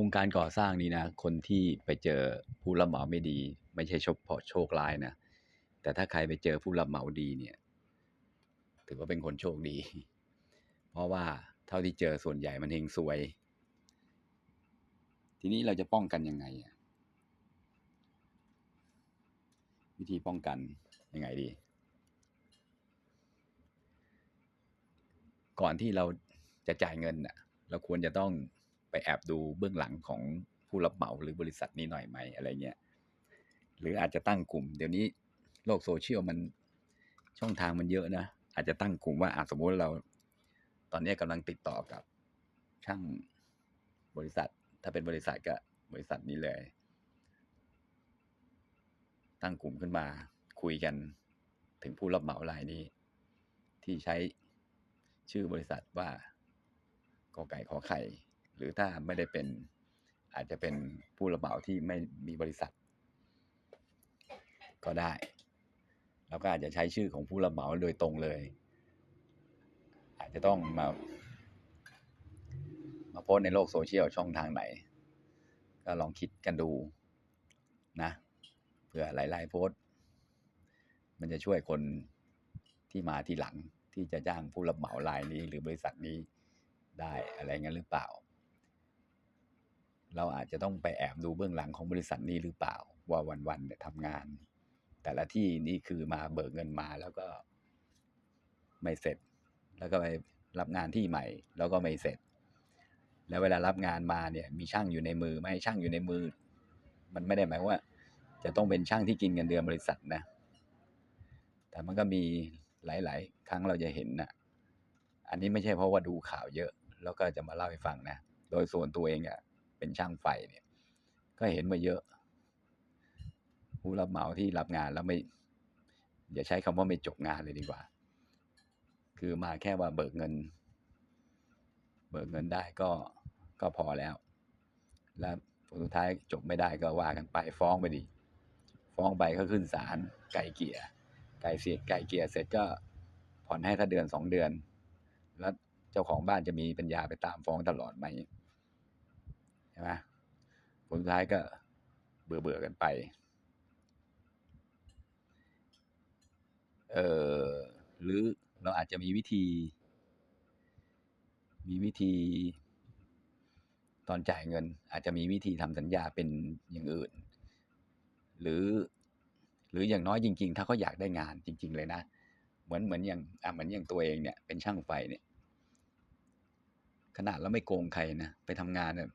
วงการก่อสร้างนี่นะ คนที่ไปเจอผู้รับเหมาไม่ดี ไม่ใช่โชคพาะโชคร้ายนะ แต่ถ้าใครไปเจอผู้รับเหมาดีเนี่ย ถือว่าเป็นคนโชคดี เพราะว่าเท่าที่เจอส่วนใหญ่มันเฮงซวย ทีนี้เราจะป้องกันยังไงวิธีป้องกันยังไงดี ก่อนที่เราจะจ่ายเงินน่ะ เราควรจะต้อง ไปแอบดูเบื้องหลังของผู้รับเหมาหรือบริษัทนี้หน่อยไหมอะไรเงี้ยหรืออาจจะตั้งกลุ่ม เดี๋ยวนี้โลกโซเชียลมันช่องทางมันเยอะนะอาจจะตั้งกลุ่มว่าอาสมมติเรา ตอนนี้กำลังติดต่อกับช่างบริษัท ถ้าเป็นบริษัทก็บริษัทนี้เลย ตั้งกลุ่มขึ้นมาคุยกันถึงผู้รับเหมารายนี้ ที่ใช้ชื่อบริษัทว่ากอไก่ขอไข่ หรือถ้าไม่ได้เป็นอาจจะเป็นผู้รับเหมาที่ไม่มีบริษัท ก็ได้ แล้วก็อาจจะใช้ชื่อของผู้รับเหมาโดยตรงเลย อาจจะต้องมา มาโพสในโลกโซเชียลช่องทางไหน ก็ลองคิดกันดูนะเผื่อหลาย ๆ โพสมันจะช่วยคนที่มาทีหลังที่จะจ้างผู้รับเหมารายนี้หรือบริษัทนี้ได้อะไรเงั้นหรือเปล่า เราอาจจะต้องไปแอบดูเบื้องหลังของบริษัทนี้หรือเปล่า ว่าวันๆเนี่ยทำงาน แต่ละที่นี่คือมาเบิกเงินมาแล้วก็ไม่เสร็จ แล้วก็ไปรับงานที่ใหม่ แล้วก็ไม่เสร็จ แล้วเวลารับงานมาเนี่ย มีช่างอยู่ในมือไหม่ช่างอยู่ในมือ มันไม่ได้หมายว่า จะต้องเป็นช่างที่กินเงินเดือนบริษัทนะ แต่มันก็มีหลาย ๆ ครั้งเราจะเห็นนะอันนี้ไม่ใช่เพราะว่าดูข่าวเยอะ แล้วก็จะมาเล่าให้ฟังนะ โดยส่วนตัวเองอะ่ะ เป็นช่างไฟเนี่ย ก็เห็นมาเยอะ ผู้รับเหมาที่รับงานแล้วไม่ อย่าใช้คำว่าไม่จบงานเลยดีกว่า คือมาแค่ว่าเบิกเงิน เบิกเงินได้ก็ก็พอแล้ว แล้วผลสุดท้ายจบไม่ได้ก็ว่ากันไปฟ้องไปดิฟ้องไปก็ขึ้นศาลไก่เกลี่ยไก่เสียไก่เกลี่ยเสร็จก็ผ่อนให้ถ้าเดือนสองเดือน แล้วเจ้าของบ้านจะมีปัญญาไปตามฟ้องตลอดไหม ช่ไหมผลสุดท้ายก็เบื่อเบื่อกันไป เออหรือเราอาจจะมีวิธี มีวิธี ตอนจ่ายเงิน อาจจะมีวิธีทำสัญญาเป็นอย่างอื่น หรือ หรืออย่างน้อยจริง ๆ ถ้าเขาอยากได้งานจริง ๆ เลยนะ เหมือนเหมือนอย่างอะเหมือนอย่างตัวเองเนี่ยเป็นช่างไฟเนี่ยขนาดเราไม่โกงใครนะ ไปทำงานเนี่ย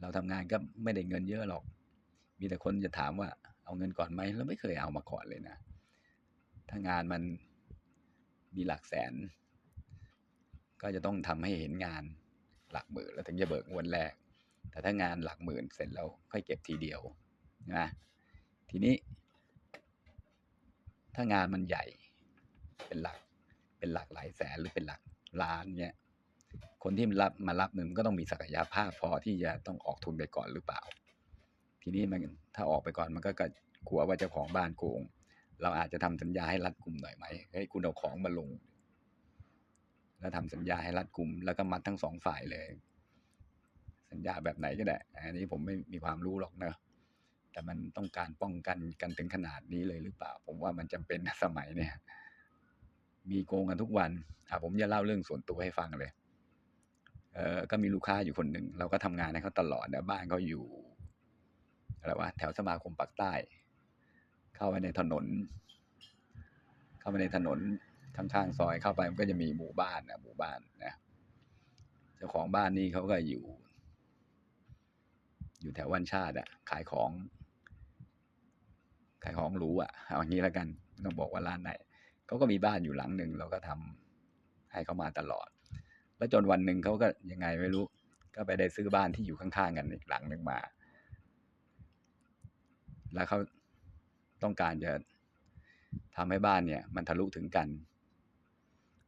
เราทำงานก็ไม่ได้เงินเยอะหรอก มีแต่คนจะถามว่าเอาเงินก่อนไหมเราไม่เคยเอามาก่อนเลยนะ ถ้างานมันมีหลักแสน ก็จะต้องทำให้เห็นงานหลักหมื่นแล้วถึงจะเบิกงวดแรก แต่ถ้างานหลักหมื่นเสร็จแล้วค่อยเก็บทีเดียวนะทีนี้ ถ้างานมันใหญ่เป็นหลักเป็นหลักหลายแสนหรือเป็นหลักล้านเนี่ย คนที่รับมารับหนึ่งก็ต้องมีศักยภาพพอที่จะต้องออกทุนไปก่อนหรือเปล่า ทีนี้มันถ้าออกไปก่อนมันก็กลัวว่าเจ้าของบ้านโกง เราอาจจะทำสัญญาให้รัดกุมหน่อยไหมให้คุณเอาของมาลง แล้วทำสัญญาให้รัดกุมแล้วก็มัดทั้งสองฝ่ายเลย สัญญาแบบไหนก็ได้ อันนี้ผมไม่มีความรู้หรอกเนอะแต่มันต้องการป้องกันกันถึงขนาดนี้เลยหรือเปล่า ผมว่ามันจำเป็นนะสมัยเนี่ย มีโกงกันทุกวันอะผมจะเล่าเรื่องส่วนตัวให้ฟังเลย เออก็มีลูกค้าอยู่คนหนึ่งเราก็ทำงานให้เขาตลอดนะบ้านเขาอยู่อะไรวะแถวสมาคมปากใต้ เข้าไปในถนน เข้าไปในถนนข้างๆซอยเข้าไปมันก็จะมีหมู่บ้านนะหมู่บ้านนะเจ้าของบ้านนี่เขาก็อยู่ อยู่แถววันชาติอะขายของ ขายของหรูอะเอาอย่างนี้แล้วกัน ต้องบอกว่าร้านไหนเขาก็มีบ้านอยู่หลังหนึ่งเราก็ทำให้เขามาตลอด แล้วจนวันหนึ่งเขาก็ยังไงไม่รู้ ก็ไปได้ซื้อบ้านที่อยู่ข้างๆกันอีกหลังหนึ่งมา แล้วเขาต้องการจะทำให้บ้านเนี่ย มันทะลุถึงกัน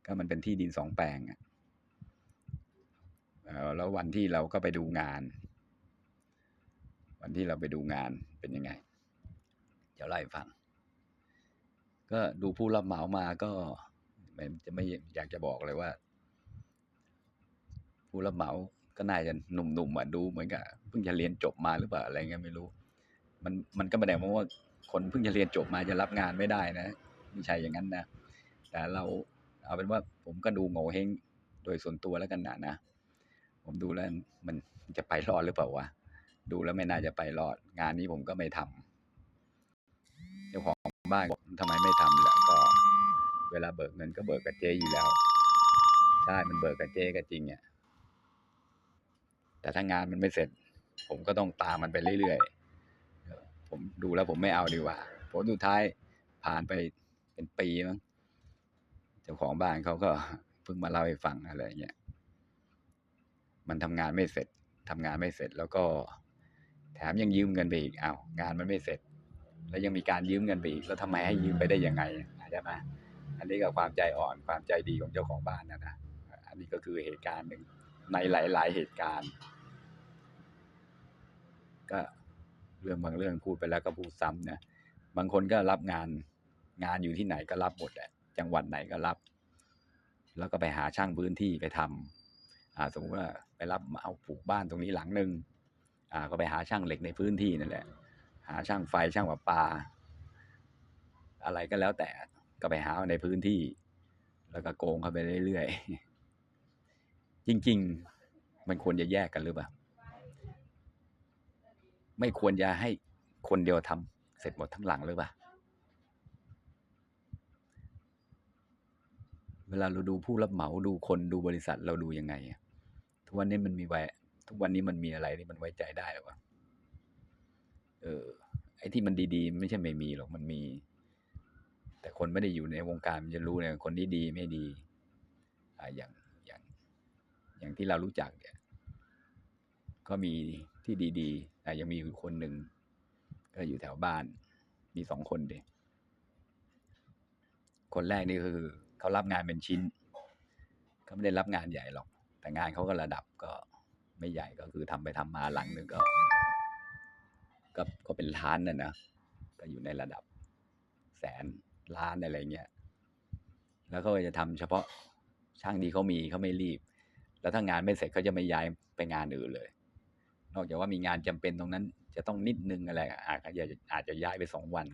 ก็มันเป็นที่ดินสองแปลงอะแล้ววันที่เราก็ไปดูงาน วันที่เราไปดูงานเป็นยังไง เดี๋ยวไล่ฟัง ก็ดูผู้รับเหมามาก็จะไม่อยากจะบอกเลยว่า ผู้รับเหมาก็น่าจะหนุ่มๆอะดูเหมือนกับเพิ่งจะเรียนจบมาหรือเปล่าอะไรเงี้ยไม่รู้ มันมันก็ไม่ได้เพราะว่าคนเพิ่งจะเรียนจบมาจะรับงานไม่ได้นะไม่ใช่อย่างนั้นนะแต่เราเอาเป็นว่าผมก็ดูโง่เฮงโดยส่วนตัวแล้วกันนะนะผมดูแล้วมันจะไปรอดหรือเปล่าวะดูแล้วไม่น่าจะไปรอด งานนี้ผมก็ไม่ทำเจ้าของบ้านบอกทำไมไม่ทำล่ะก็ เวลาเบิกเงินก็เบิกกับเจอยู่แล้วใช่มันเบิกกับเจก็จริงอะ แต่ถ้างานมันไม่เสร็จ ผมก็ต้องตามมันไปเรื่อยๆ ผมดูแล้วผมไม่เอาดีกว่าผลสุดท้ายผ่านไปเป็นปีมั้งเจ้าของบ้านเขาก็เพิ่งมาเล่าให้ฟังอะไรเงี้ยมันทำงานไม่เสร็จทำงานไม่เสร็จแล้วก็ แถมยังยืมเงินไปอีกอ้าวงานมันไม่เสร็จ แล้วยังมีการยืมเงินไปอีกแล้วทำไมให้ยืมไปได้ยังไงใช่ไหมอันนี้ก็ความใจอ่อนความใจดีของเจ้าของบ้านนะนะอันนี้ก็คือเหตุการณ์หนึ่ง ในหลาย ๆ เหตุการณ์ ก็เรื่องบางเรื่องพูดไปแล้วก็พูดซ้ำนะบางคนก็รับงานงานอยู่ที่ไหนก็รับหมดแหละจังหวัดไหนก็รับ แล้วก็ไปหาช่างพื้นที่ไปทำสมมติว่าไปรับเอาปลูกบ้านตรงนี้หลังหนึ่งก็ไปหาช่างเหล็กในพื้นที่นั่นแหละ หาช่างไฟช่างประปา อะไรก็แล้วแต่ก็ไปหาในพื้นที่ แล้วก็โกงเข้าไปเรื่อยๆ จริง ๆ มันควรจะแยกกันหรือเปล่า ไม่ควรจะให้คนเดียวทำเสร็จหมดทั้งหลังหรือเปล่า เวลาเราดูผู้รับเหมาดูคนดูบริษัทเราดูยังไงทุกวันนี้มันมีไว้ทุกวันนี้มันมีอะไรที่มันไว้ใจได้หรือเปล่า เออ ไอ้ที่มันดีๆ ไม่ใช่ไม่มีหรอก มันมี แต่คนไม่ได้อยู่ในวงการมันจะรู้เนี่ย คนที่ดีไม่ดี อ่าอย่าง อย่างที่เรารู้จักเนี่ย ก็มีที่ดีๆแต่ยังมีอยู่คนหนึ่งก็อยู่แถวบ้าน มีสองคนเด็คนแรกนี่คือเขารับงานเป็นชิ้นเขาไม่ได้รับงานใหญ่หรอก แต่งานเขาก็ระดับก็ไม่ใหญ่ก็คือทำไปทำมาหลังหนึ่งก็ ก็ก็เป็นล้านน่ะนะก็อยู่ในระดับ แสนล้านอะไรเงี้ยแล้วเขาจะทำเฉพาะช่างที่เขามีเขาไม่รีบ แล้วถ้างานไม่เสร็จเขาจะไม่ย้ายไปงานอื่นเลย นอกจากว่ามีงานจำเป็นตรงนั้น จะต้องนิดนึงอะไรอาจจะอาจจะย้ายไปสองวัน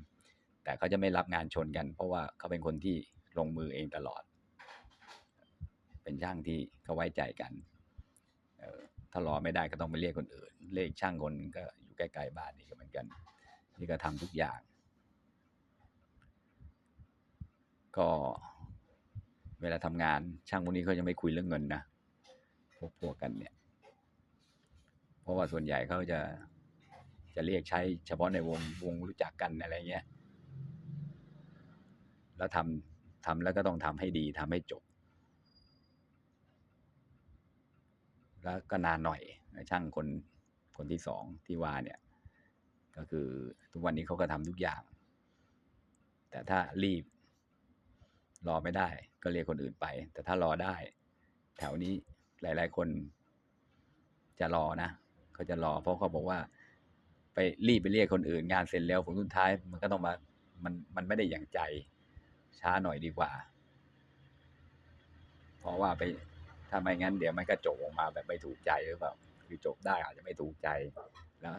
แต่เขาจะไม่รับงานชนกัน เพราะว่าเขาเป็นคนที่ลงมือเองตลอด เป็นช่างที่เขาไว้ใจกันเออถ้ารอไม่ได้ก็ต้องไปเรียกคนอื่น เรียกช่างคนก็อยู่ใกล้ๆบ้านนี่ก็เหมือนกัน นี่ก็ทำทุกอย่าง ก็เวลาทำงานช่างพวกนี้เขาจะไม่คุยเรื่องเงินนะ พวกพวกกันเนี่ย เพราะว่าส่วนใหญ่เขาจะจะเรียกใช้เฉพาะในวงวงรู้จักกันอะไรเงี้ย แล้วทำทำแล้วก็ต้องทำให้ดีทำให้จบ แล้วก็นานหน่อยช่างคนคนที่สองที่ว่าเนี่ย ก็คือทุกวันนี้เขาก็ทำทุกอย่าง แต่ถ้ารีบ รอไม่ได้ ก็เรียกคนอื่นไป แต่ถ้ารอได้ แถวนี้ หลาย ๆ คนจะรอนะเขาจะรอ เพราะเขาบอกว่า ไปรีบไปเรียกคนอื่น งานเสร็จแล้วผลสุดท้าย มันก็ต้องมา มันมันไม่ได้อย่างใจ ช้าหน่อยดีกว่า เพราะว่าไปถ้าไม่งั้นเดี๋ยวมันก็จบออกมาแบบไม่ถูกใจหรือเปล่าคือจบได้อาจจะไม่ถูกใจแล้ว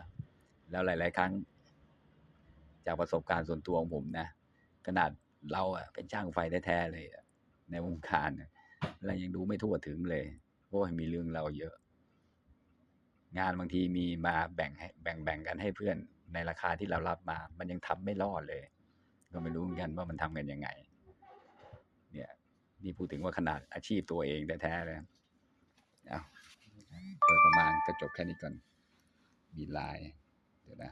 แล้วหลาย ๆ ครั้ง จากประสบการณ์ส่วนตัวของผมนะขนาดเราอะเป็นช่างไฟแท้ๆเลยในวงการเรายังดูไม่ทั่วถึงเลย เพราะว่ามีเรื่องเราเยอะ งานบางทีมีมาแบ่งให้แบ่งแบ่งกันให้เพื่อนในราคาที่เรารับมา มันยังทำไม่รอดเลย ก็ไม่รู้เหมือนกันว่ามันทำกันยังไง เนี่ยนี่พูดถึงว่าขนาดอาชีพตัวเองแท้ๆเลยเอาโดยประมาณก็จบแค่นี้ก่อน มีไลน์เดี๋ยวนะ